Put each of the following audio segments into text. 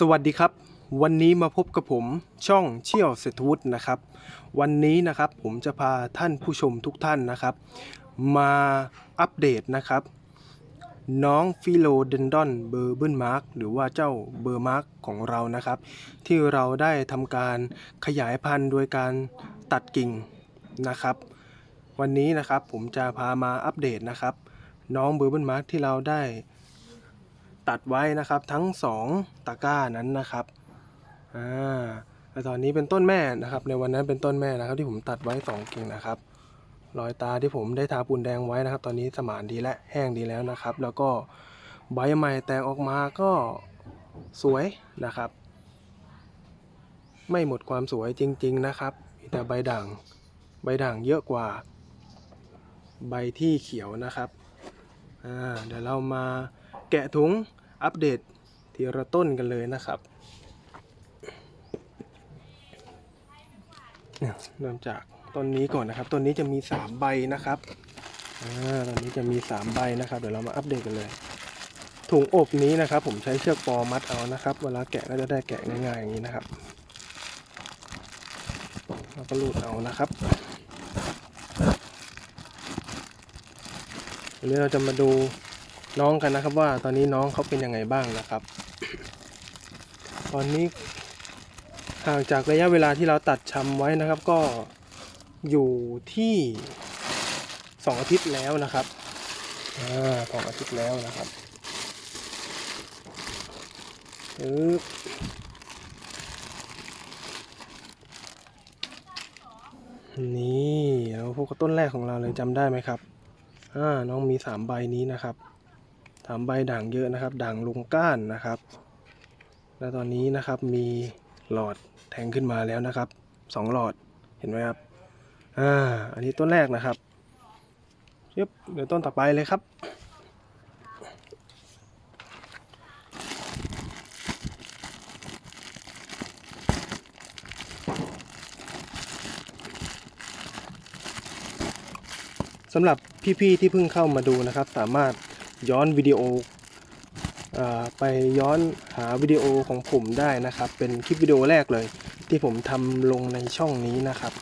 สวัสดีครับ วันนี้มาพบกับผมช่องเชี่ยวเศรษฐวุฒินะครับ วันนี้นะครับผมจะพาท่านผู้ชมทุกท่านนะครับ มาอัปเดตนะครับ น้องฟิโลเดนดอนเบอร์เบิลมาร์กหรือว่าเจ้าเบอร์มาร์กของเรานะครับ ที่เราได้ทำการขยายพันธุ์โดยการตัดกิ่งนะครับ วันนี้นะครับผมจะพามาอัปเดตนะครับ น้องเบอร์เบิลมาร์กที่เราได้ ตัดไว้นะครับทั้งสองตะกร้านั้นนะครับอ่าแต่ตอนนี้เป็นต้นแม่นะครับ ในวันนั้นเป็นต้นแม่นะครับ ที่ผมตัดไว้สองกิ่งนะครับรอยตาที่ผมได้ทาปูนแดงไว้นะครับ ตอนนี้สมานดีและแห้งดีแล้วนะครับ แล้วก็ใบใหม่แตกออกมาก็สวยนะครับ ไม่หมดความสวยจริง ๆนะครับมีแต่ใบด่างใบด่างเยอะกว่าใบที่เขียวนะครับอ่าเดี๋ยวเรามา แกะถุงอัปเดตทีละต้นกันเลยนะครับเนี่ยเริ่มจากต้นนี้ก่อนนะครับต้นนี้จะมี3ใบนะครับอ่าต้นนี้จะมี3ใบนะครับ เดี๋ยวเรามาอัปเดตกันเลย ถุงอบนี้นะครับ ผมใช้เชือกปอมัดเอานะครับ เวลาแกะก็จะได้แกะง่ายๆอย่างนี้นะครับแล้วก็รูดเอานะครับวันนี้เราจะมาดู น้องกันนะครับว่าตอนนี้น้องเขาเป็นยังไงบ้างนะครับ ตอนนี้ห่างจากระยะเวลาที่เราตัดชำไว้นะครับ ก็อยู่ที่สองอาทิตย์แล้วนะครับอ่าสองอาทิตย์แล้วนะครับปึ๊บนี่เราพบกับต้นแรกของเราเลยจำได้ไหมครับอ่าน้องมีสามใบนี้นะครับ สามใบด่างเยอะนะครับ ด่างลงก้านนะครับ แล้วตอนนี้นะครับมีหลอดแทงขึ้นมาแล้วนะครับสองหลอดเห็นไหมครับอ่าอันนี้ต้นแรกนะครับเยบเดี๋ยวต้นต่อไปเลยครับสำหรับพี่ๆที่เพิ่งเข้ามาดูนะครับ สามารถ ย้อนวิดีโออไปย้อนหาวิดีโอของผมได้นะครับ เป็นคลิปวิดีโอแรกเลย ที่ผมทำลงในช่องนี้นะครับ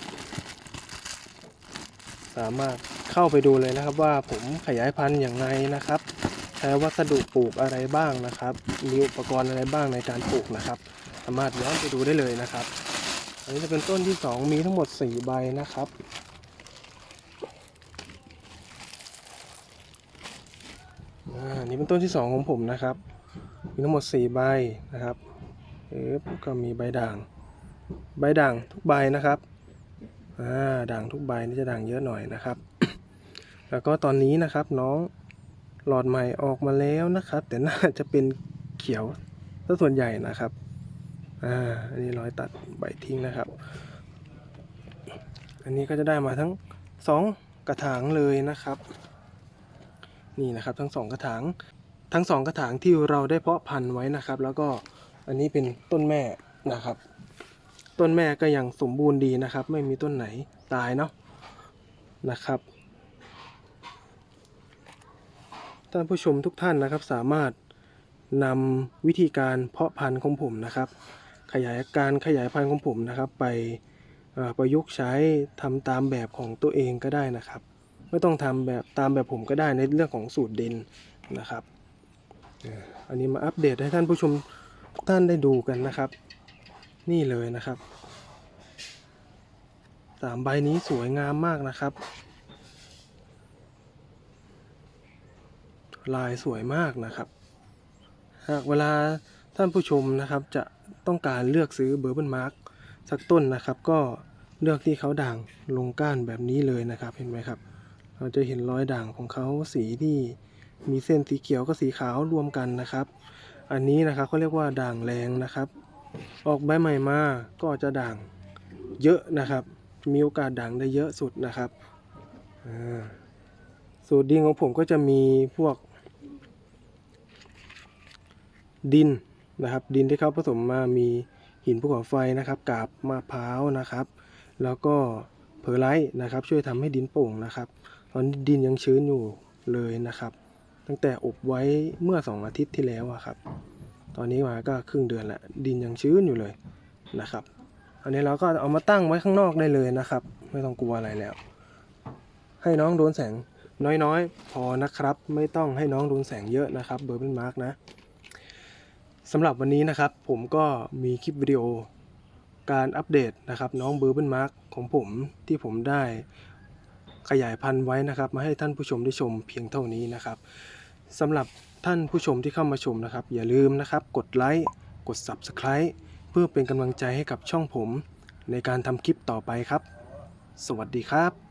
สามารถเข้าไปดูเลยนะครับว่าผมขยายพันธุ์อย่างไรนะครับ ใช้วัสดุปลูกอะไรบ้างนะครับ มีอุปกรณ์อะไรบ้างในการปลูกนะครับ สามารถย้อนไปดูได้เลยนะครับ อันนี้จะเป็นต้นที่สองมีทั้งหมด 4 ใบนะครับ อ่านี่เป็นต้นที่สองของผมนะครับ มีทั้งหมดสี่ใบนะครับเอ๊บก็มีใบด่าง ใบด่างทุกใบนะครับอ่าด่างทุกใบนี่จะด่างเยอะหน่อยนะครับ แล้วก็ตอนนี้นะครับน้องหลอดใหม่ออกมาแล้วนะครับ แต่น่าจะเป็นเขียวซะส่วนใหญ่นะครับอ่าอันนี้ร้อยตัดใบทิ้งนะครับ อันนี้ก็จะได้มาทั้งสองกระถางเลยนะครับ นี่นะครับทั้งสองกระถางทั้งสองกระถางที่เราได้เพาะพันธุ์ไว้นะครับ แล้วก็อันนี้เป็นต้นแม่นะครับ ต้นแม่ก็ยังสมบูรณ์ดีนะครับ ไม่มีต้นไหนตายเนาะนะครับท่านผู้ชมทุกท่านนะครับสามารถนำวิธีการเพาะพันธุ์ของผมนะครับ ขยายการขยายพันธุ์ของผมนะครับ ไปประยุกต์ใช้ทำตามแบบของตัวเองก็ได้นะครับ ไม่ต้องทำแบบตามแบบผมก็ได้ในเรื่องของสูตรดินนะครับ อันนี้มาอัปเดตให้ท่านผู้ชมทุกท่านได้ดูกันนะครับ นี่เลยนะครับสามใบนี้สวยงามมากนะครับ ลายสวยมากนะครับ หากเวลาท่านผู้ชมนะครับจะต้องการเลือกซื้อเบอร์เบิลมาร์กสักต้นนะครับ ก็เลือกที่เขาด่างลงก้านแบบนี้เลยนะครับเห็นไหมครับ เราจะเห็นรอยด่างของเขาสีที่มีเส้นสีเขียวกับสีขาวรวมกันนะครับ อันนี้นะครับเขาเรียกว่าด่างแรงนะครับ ออกใบใหม่มาก็จะด่างเยอะนะครับ มีโอกาสด่างได้เยอะสุดนะครับอ่าสูตรดินของผมก็จะมีพวก ดินนะครับ ดินที่เขาผสมมามีหินภูเขาไฟนะครับกาบมะพร้าวนะครับ แล้วก็เพอร์ไลท์นะครับ ช่วยทำให้ดินโป่งนะครับ ตอนนี้ดินยังชื้นอยู่เลยนะครับ ตั้งแต่อบไว้เมื่อสองอาทิตย์ที่แล้วครับ ตอนนี้มาก็ครึ่งเดือนแล้วดินยังชื้นอยู่เลยนะครับ อันนี้เราก็เอามาตั้งไว้ข้างนอกได้เลยนะครับ ไม่ต้องกลัวอะไรแล้ว ให้น้องโดนแสงน้อยๆ พอนะครับ ไม่ต้องให้น้องโดนแสงเยอะนะครับเบอร์เป็นมาร์กนะสำหรับวันนี้นะครับ ผมก็มีคลิปวิดีโอการอัปเดตนะครับ น้องเบอร์เบิลมาร์กของผมที่ผมได้ ขยายพันธุ์ไว้นะครับ มาให้ท่านผู้ชมได้ชมเพียงเท่านี้นะครับสำหรับท่านผู้ชมที่เข้ามาชมนะครับ อย่าลืมนะครับ กดไลค์กด Subscribe เพื่อเป็นกำลังใจให้กับช่องผม ในการทำคลิปต่อไปครับ สวัสดีครับ